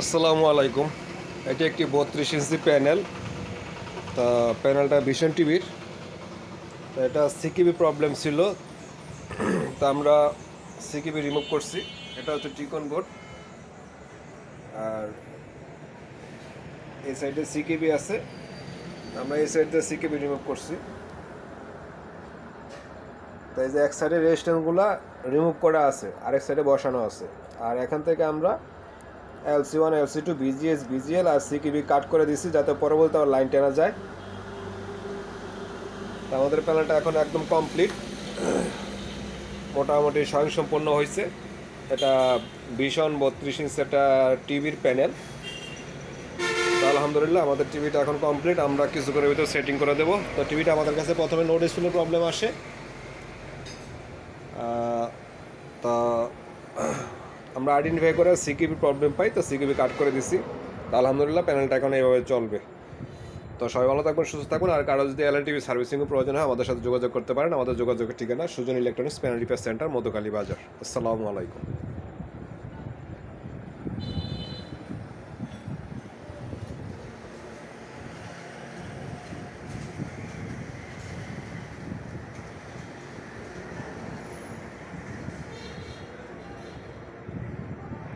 আসসালামু আলাইকুম। এটি একটি বত্রিশ ইঞ্চি প্যানেল। তা প্যানেলটা ভীষণ টিভির। এটা সিকিবি প্রবলেম ছিল। তা আমরা সিকিবি রিমুভ করছি। এটা হচ্ছে টিকন বোর্ড। আর এই সাইডে সিকিবি আছে। আমরা এই সাইডে সিকিবি রিমুভ করছি। তো এই যে এক সাইডে রেজিস্ট্যান্টগুলো রিমুভ করা আছে, আরেক সাইডে বসানো আছে। আর এখান থেকে আমরা LC one, LC two, BGS, BGL আর সিকিবি কাট করে দিছি যাতে পরবর্তীতে আবার লাইন টানা যায়। আমাদের প্যানেলটা এখন একদম কমপ্লিট। মোটামুটি স্বয়ংসম্পন্ন হয়েছে। এটা ভীষণ বত্রিশ ইঞ্চ একটা টিভির প্যানেল। আলহামদুলিল্লাহ আমাদের টিভিটা এখন কমপ্লিট। আমরা কিছু করে ভিতরে সেটিং করে দেবো। তো টিভিটা আমাদের কাছে প্রথমে নো ডিসপ্লে প্রবলেম আসে। তা আমরা আইডেন্টিফাই করে সিকিবি প্রবলেম পাই, তো সিকিবি কাট করে দিছি। তো আলহামদুলিল্লাহ প্যানেলটা এখন এইভাবে চলবে। তো সবাই ভালো থাকবেন, সুস্থ থাকুন। আর কারও যদি এল টিভি সার্ভিসিংও প্রয়োজন হয়, আমাদের সাথে যোগাযোগ করতে পারেন। আমাদের যোগাযোগের ঠিকানা Sujon electronics panel repair centre Madhukali Bazar. আসসালামু আলাইকুম।